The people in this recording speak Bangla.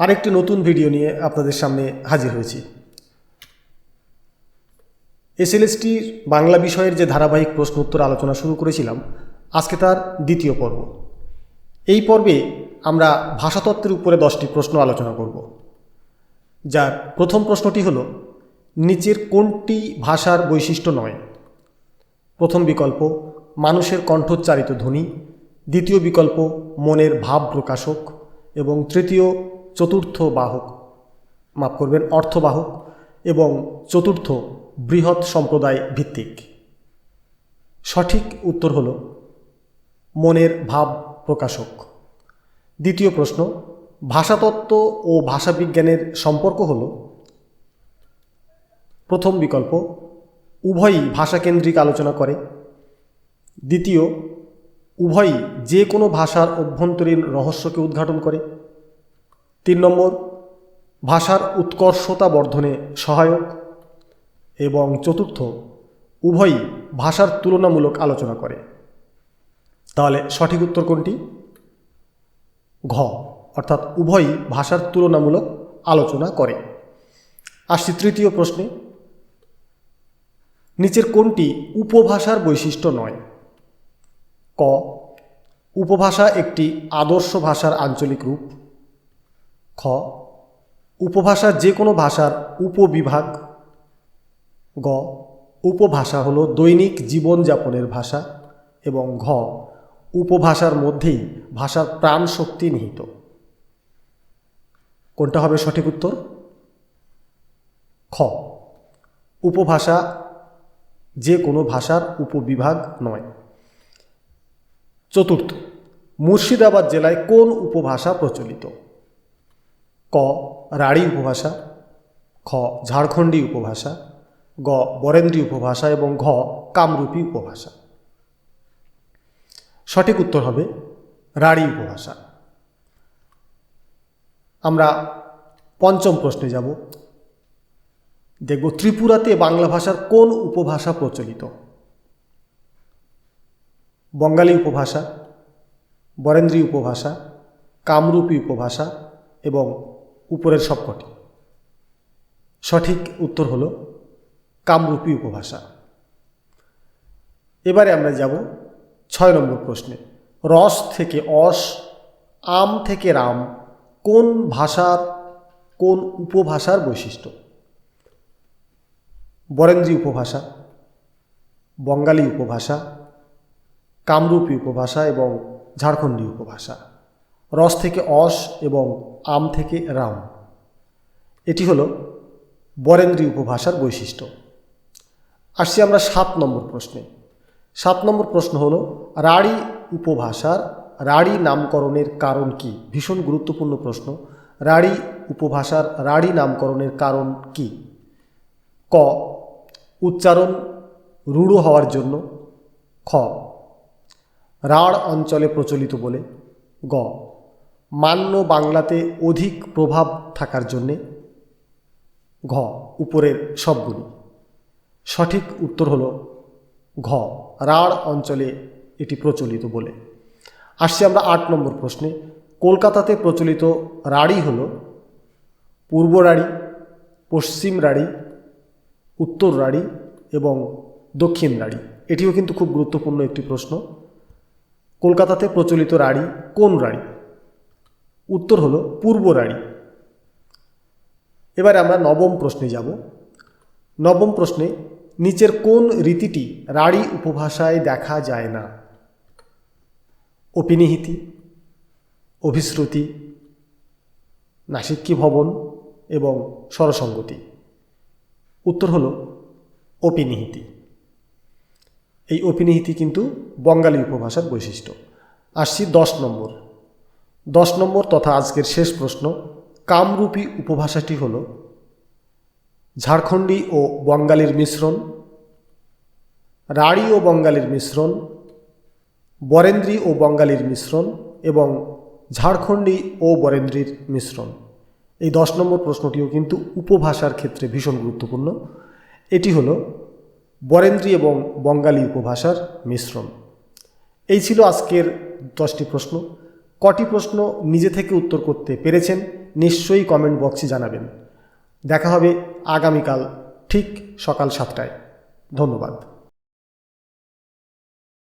আরেকটি নতুন ভিডিও নিয়ে আপনাদের সামনে হাজির হয়েছি। এসএলএসটির বাংলা বিষয়ের যে ধারাবাহিক প্রশ্ন উত্তর আলোচনা শুরু করেছিলাম, আজকে তার দ্বিতীয় পর্ব। এই পর্বে আমরা ভাষাতত্ত্বের উপরে দশটি প্রশ্ন আলোচনা করব। যার প্রথম প্রশ্নটি হল, নিচের কোনটি ভাষার বৈশিষ্ট্য নয়? প্রথম বিকল্প, মানুষের কণ্ঠোচ্চারিত ধ্বনি। দ্বিতীয় বিকল্প, মনের ভাব প্রকাশক। এবং তৃতীয় চতুর্থ বাহক। মাফ করবেন অর্থবাহক এবং চতুর্থ বৃহৎ সম্প্রদায় ভিত্তিক। সঠিক উত্তর হল মনের ভাব প্রকাশক। দ্বিতীয় প্রশ্ন, ভাষাতত্ত্ব ও ভাষাবিজ্ঞানের সম্পর্ক হল প্রথম বিকল্প, উভয়ই ভাষাকেন্দ্রিক আলোচনা করে। দ্বিতীয়, উভয়ই যে কোনো ভাষার অভ্যন্তরীণ রহস্যকে উদ্ঘাটন করে। তিন নম্বর, ভাষার উৎকর্ষতা বর্ধনে সহায়ক। এবং চতুর্থ, উভয়ই ভাষার তুলনামূলক আলোচনা করে। তাহলে সঠিক উত্তর কোনটি? ঘ, অর্থাৎ উভয়ই ভাষার তুলনামূলক আলোচনা করে। আসছি তৃতীয় প্রশ্নে। নিচের কোনটি উপভাষার বৈশিষ্ট্য নয়? ক, উপভাষা একটি আদর্শ ভাষার আঞ্চলিক রূপ। খ, উপভাষা যে কোনো ভাষার উপবিভাগ। গ, উপভাষা হলো দৈনিক জীবনযাপনের ভাষা এবং ঘ, উপভাষার মধ্যেই ভাষার প্রাণ শক্তি নিহিত। কোনটা হবে সঠিক উত্তর? খ, উপভাষা যে কোনো ভাষার উপবিভাগ নয়। চতুর্থ, মুর্শিদাবাদ জেলায় কোন উপভাষা প্রচলিত? ক, রাঢ়ী উপভাষা, খ, ঝাড়খণ্ডী উপভাষা, গ, বরেন্দ্রী উপভাষা এবং ঘ, কামরূপী উপভাষা। সঠিক উত্তর হবে রাঢ়ী উপভাষা। আমরা পঞ্চম প্রশ্নে যাব। দেখব ত্রিপুরাতে বাংলা ভাষার কোন উপভাষা প্রচলিত? বঙ্গালী উপভাষা, বরেন্দ্রী উপভাষা, কামরূপী উপভাষা এবং উপরের সবকটি। সঠিক উত্তর হল কামরূপী উপভাষা। এবারে আমরা যাব ছয় নম্বর প্রশ্নে। রস থেকে অস, আম থেকে রাম, কোন ভাষার কোন উপভাষার বৈশিষ্ট্য? বরেন্দ্রী উপভাষা, বঙ্গালী উপভাষা, কামরূপী উপভাষা এবং ঝাড়খণ্ডী উপভাষা। রস থেকে অস এবং আম থেকে রাম। এটি হলো বরেন্দ্রী উপভাষার বৈশিষ্ট্য। আসছি আমরা সাত নম্বর প্রশ্নে। সাত নম্বর প্রশ্ন হলো, রাঢ়ী উপভাষার রাঢ়ী নামকরণের কারণ কি? ভীষণ গুরুত্বপূর্ণ প্রশ্ন। রাঢ়ী উপভাষার রাঢ়ী নামকরণের কারণ কি? ক, উচ্চারণ রূঢ় হওয়ার জন্য। খ, রাঢ় অঞ্চলে প্রচলিত বলে। গ মান্য বাংলাতে অধিক প্রভাব থাকার জন্যে ঘ, উপরের সবগুলি। সঠিক উত্তর হল ঘ। রাঢ় অঞ্চলে এটি প্রচলিত বলে। আসছি আমরা আট নম্বর প্রশ্নে। কলকাতাতে প্রচলিত রাঢ়ী হল পূর্ব রাঢ়ী, পশ্চিম রাঢ়ী, উত্তর রাঢ়ী এবং দক্ষিণ রাঢ়ী। এটিও কিন্তু খুব গুরুত্বপূর্ণ একটি প্রশ্ন। কলকাতাতে প্রচলিত রাঢ়ী কোন রাঢ়ী? উত্তর হলো পূর্ব রাঢ়ী এবারে আমরা নবম প্রশ্নে যাব। নবম প্রশ্নে, নিচের কোন রীতিটি রাঢ়ী উপভাষায় দেখা যায় না? অপিনিহিতি, অভিশ্রুতি, নাসিক্যী ভবন এবং স্বরসঙ্গতি। উত্তর হল অপিনিহিতি। এই অপিনিহিতি কিন্তু বঙ্গালী উপভাষার বৈশিষ্ট্য। আসছি দশ নম্বর। দশ নম্বর তথা আজকের শেষ প্রশ্ন, কামরূপী উপভাষাটি হল ঝাড়খণ্ডী ও বঙ্গালীর মিশ্রণ, রাঢ়ী ও বঙ্গালীর মিশ্রণ, বরেন্দ্রী ও বঙ্গালীর মিশ্রণ এবং ঝাড়খণ্ডী ও বরেন্দ্রীর মিশ্রণ। এই দশ নম্বর প্রশ্নটিও কিন্তু উপভাষার ক্ষেত্রে ভীষণ গুরুত্বপূর্ণ। এটি হলো বরেন্দ্রী এবং বঙ্গালী উপভাষার মিশ্রণ। এই ছিল আজকের দশটি প্রশ্ন। কটি প্রশ্ন নিজে থেকে উত্তর করতে পেরেছেন নিশ্চয়ই কমেন্ট বক্সে জানাবেন। দেখা হবে আগামীকাল ঠিক সকাল সাতটায়। ধন্যবাদ।